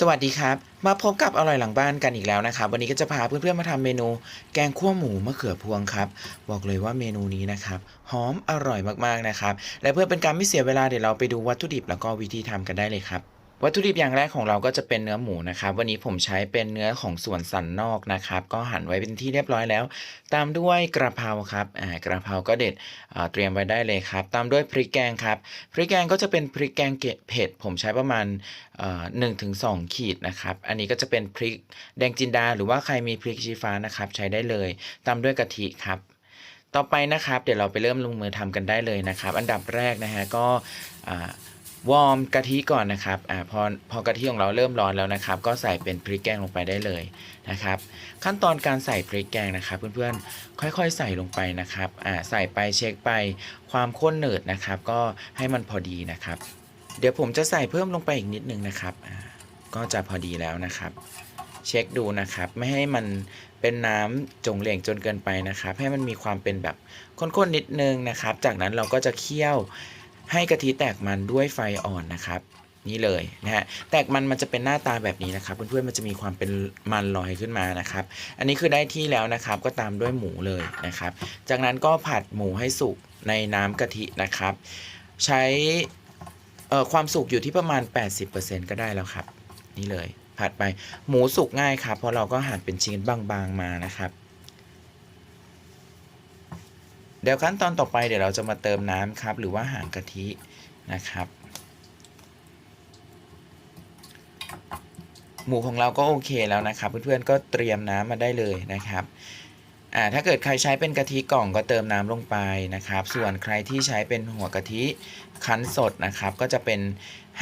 สวัสดีครับ มาพบกับอร่อยหลังบ้านกันอีกแล้วนะครับ วันนี้ก็จะพาเพื่อนๆมาทำเมนู แกงคั่วหมูมะเขือพวงครับ บอกเลยว่าเมนูนี้นะครับหอมอร่อยมากๆนะครับ และเพื่อเป็นการไม่เสียเวลาเดี๋ยวเราไปดูวัตถุดิบแล้วก็วิธีทำกันได้เลยครับ วัตถุดิบอย่างแรกของเราก็จะเป็นเนื้อหมูนะครับ วันนี้ผมใช้เป็นเนื้อของส่วนสันนอกนะครับ ก็หั่นไว้เป็นที่เรียบร้อยแล้ว ตามด้วยกระเพราครับอ่ากระเพราก็เด็ดเตรียมไว้ได้เลยครับ ตามด้วยพริกแกงครับพริกแกงก็จะเป็นพริกแกงเกะเผ็ดผมใช้ประมาณหนึ่งถึงสองขีดนะครับ อันนี้ก็จะเป็นพริกแดงจินดา หรือว่าใครมีพริกชี้ฟ้านะครับใช้ได้เลย ตามด้วยกะทิครับต่อไปนะครับ เดี๋ยวเราไปเริ่มลงมือทำกันได้เลยนะครับ อันดับแรกนะฮะก็ วอร์มกะทิก่อนนะครับอ่าพอพอกะทิของเราเริ่มร้อนแล้วนะครับ ก็ใส่เป็นพริกแกงลงไปได้เลยนะครับ ขั้นตอนการใส่พริกแกงนะครับเพื่อนๆค่อยๆ ใส่ลงไปนะครับอ่าใส่ไปเช็คไปความข้นหนืดนะครับ ก็ให้มันพอดีนะครับ เดี๋ยวผมจะใส่เพิ่มลงไปอีกนิดนึงนะครับอ่าก็จะพอดีแล้วนะครับ เช็คดูนะครับ ไม่ให้มันเป็นน้ำจงเหลงจนเกินไปนะครับ ให้มันมีความเป็นแบบข้นๆนิดนึงนะครับ จากนั้นเราก็จะเคี่ยว ให้กะทิแตกมันด้วยไฟอ่อนนะครับ นี่เลยนะฮะแตกมันมันจะเป็นหน้าตาแบบนี้นะครับ เพื่อนๆมันจะมีความเป็นมันลอยขึ้นมานะครับ อันนี้คือได้ที่แล้วนะครับ ก็ตามด้วยหมูเลยนะครับ จากนั้นก็ผัดหมูให้สุกในน้ำกะทินะครับ ใช้เอ่อความสุกอยู่ที่ประมาณ 80%ก็ได้แล้วครับ นี่เลยผัดไปหมูสุกง่ายครับเพราะเราก็หั่นเป็นชิ้นบางๆมานะครับ เดี๋ยวขั้นตอนต่อไปเดี๋ยวเราจะมาเติมน้ำครับ หรือว่าหางกะทินะครับ หมูของเราก็โอเคแล้วนะครับ เพื่อนๆก็เตรียมน้ำมาได้เลยนะครับอ่าถ้าเกิดใครใช้เป็นกะทิกล่องก็เติมน้ำลงไปนะครับ ส่วนใครที่ใช้เป็นหัวกะทิคั้นสดนะครับ ก็จะเป็น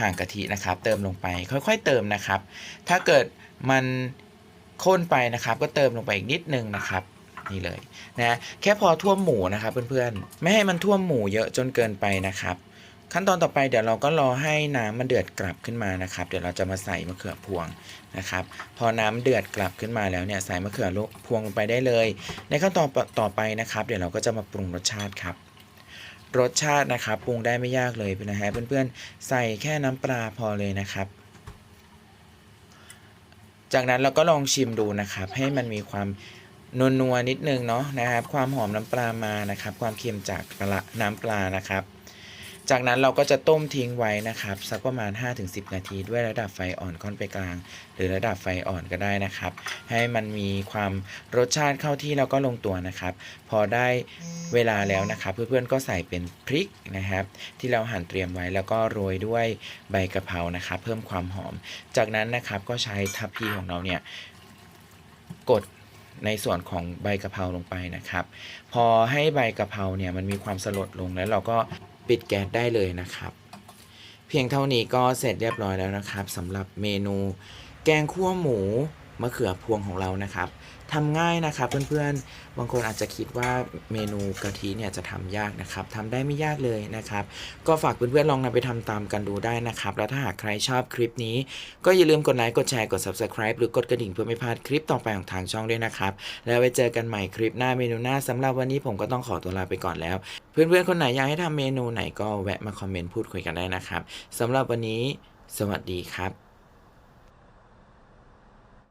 ห่างกะทินะครับ เติมลงไปค่อยๆ เติมนะครับ ถ้าเกิดมันข้นไปนะครับ ก็เติมลงไปอีกนิดนึงนะครับ นี่เลยนะแค่พอท่วมหมูนะครับเพื่อนๆไม่ให้มันท่วมหมูเยอะจนเกินไปนะครับ ขั้นตอนต่อไปเดี๋ยวเราก็รอให้น้ำมันเดือดกลับขึ้นมานะครับ เดี๋ยวเราจะมาใส่มะเขือพวงนะครับ พอน้ำเดือดกลับขึ้นมาแล้วเนี่ยใส่มะเขือพวงลงไปได้เลย ในขั้นตอนต่อไปนะครับ เดี๋ยวเราก็จะมาปรุงรสชาติครับรสชาตินะครับปรุงได้ไม่ยากเลยนะฮะเพื่อนๆ ใส่แค่น้ำปลาพอเลยนะครับ จากนั้นเราก็ลองชิมดูนะครับ ให้มันมีความ นัวๆนิดนึงเนาะนะครับ ความหอมน้ำปลามานะครับ ความเค็มจากปลาน้ำปลานะครับ จากนั้นเราก็จะต้มทิ้งไว้นะครับสักประมาณ 5-10 นาที ด้วยระดับไฟอ่อนค่อนไปกลาง หรือระดับไฟอ่อนก็ได้นะครับ ให้มันมีความรสชาติเข้าที่แล้วก็ลงตัวนะครับ พอได้เวลาแล้วนะครับ เพื่อนๆก็ใส่เป็นพริกนะครับ ที่เราหั่นเตรียมไว้แล้วก็โรยด้วยใบกะเพรานะครับ เพิ่มความหอม จากนั้นนะครับก็ใช้ทัพพีของเราเนี่ยกด ในส่วนของใบกะเพราลงไปนะครับ พอให้ใบกะเพราเนี่ยมันมีความสลดลงแล้วเราก็ปิดแก๊สได้เลยนะครับ เพียงเท่านี้ก็เสร็จเรียบร้อยแล้วนะครับสำหรับเมนูแกงคั่วหมู มะเขือพวงของเรานะครับทำง่ายนะครับเพื่อนๆ บางคนอาจจะคิดว่าเมนูกะทิเนี่ยจะทำยากนะครับทำได้ไม่ยากเลยนะครับ ก็ฝากเพื่อนๆลองนำไปทำตามกันดูได้นะครับ แล้วถ้าหากใครชอบคลิปนี้ ก็อย่าลืมกดไลค์กดแชร์กด subscribe หรือกดกระดิ่งเพื่อไม่พลาดคลิปต่อไปของทางช่องด้วยนะครับ แล้วไว้เจอกันใหม่คลิปหน้าเมนูหน้าสำหรับวันนี้ผมก็ต้องขอตัวลาไปก่อนแล้ว เพื่อนๆคนไหนอยากให้ทำเมนูไหนก็แวะมาคอมเมนต์พูดคุยกันได้นะครับสำหรับวันนี้ สวัสดีครับ